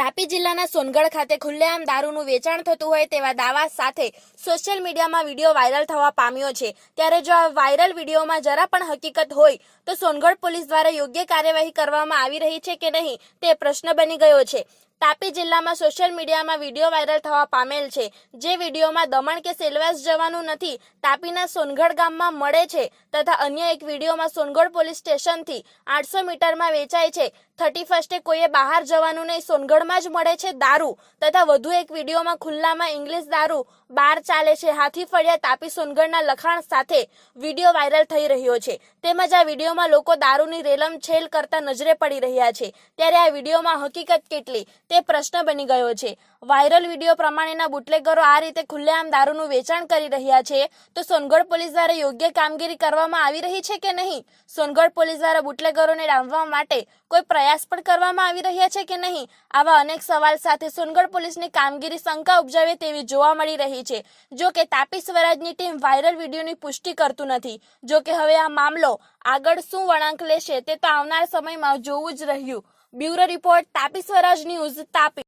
તાપી જિલ્લાના સોનગઢ ખાતે ખુલ્લેઆમ દારૂનું વેચાણ થતું હોય તેવા દાવા સાથે સોશિયલ મીડિયામાં વીડિયો વાયરલ થવા પામ્યો છે. ત્યારે જો આ વાયરલ વિડીયોમાં જરા પણ હકીકત હોય, તો સોનગઢ પોલીસ દ્વારા યોગ્ય કાર્યવાહી કરવામાં આવી રહી છે કે નહીં, તે પ્રશ્ન બની ગયો છે. તાપી જિલ્લામાં સોશિયલ મીડિયામાં વીડિયો વાયરલ થવા પામેલ છે. જે વિડીયોમાં દમણ કે સેલવાસ જવાનું નથી, તાપીના સોનગઢ ગામમાં મળે છે તથા અન્ય એક વિડીયોમાં સોનગઢ પોલીસ સ્ટેશનથી આઠસો મીટરમાં વેચાય છે. થર્ટી ફર્સ્ટે કોઈએ બહાર જવાનું નહીં, સોનગઢમાં જ મળે છે દારૂ. તથા વધુ એક વિડીયોમાં ખુલ્લામાં ઇંગ્લિશ દારૂ બહાર ચાલે છે. હાથી ફળિયા તાપી સોનગઢના લખાણ સાથે વીડિયો વાયરલ થઈ રહ્યો છે. તેમજ આ વિડીયોમાં લોકો દારૂની રેલમ છેલ કરતા નજરે પડી રહ્યા છે. ત્યારે આ વિડીયોમાં હકીકત કેટલી તે પ્રશ્ન બની ગયો છે. વાયરલ વીડિયો પ્રમાણેના બુટલેગરો આ રીતે ખુલ્લેઆમ દારૂનું વેચાણ કરી રહ્યા છે. તો સોનગઢ પોલીસ દ્વારા યોગ્ય કામગીરી કરવામાં આવી રહી છે કે નહીં? સોનગઢ પોલીસ દ્વારા બુટલેગરોને ડામવા માટે કોઈ પ્રયાસ પણ કરવામાં આવી રહ્યા છે કે નહીં? આવા અનેક સવાલ સાથે સોનગઢ પોલીસની કામગીરી શંકા ઉપજાવે તેવી જોવા મળી રહી છે. જો કે તાપી સ્વરાજની ટીમ વાયરલ વિડીયોની પુષ્ટિ કરતું નથી. જો કે હવે આ મામલો આગળ શું વળાંક લેશે તે તો આવનાર સમયમાં જોવું જ રહ્યું. Bureau report, Tapi Swaraj news, Tapi.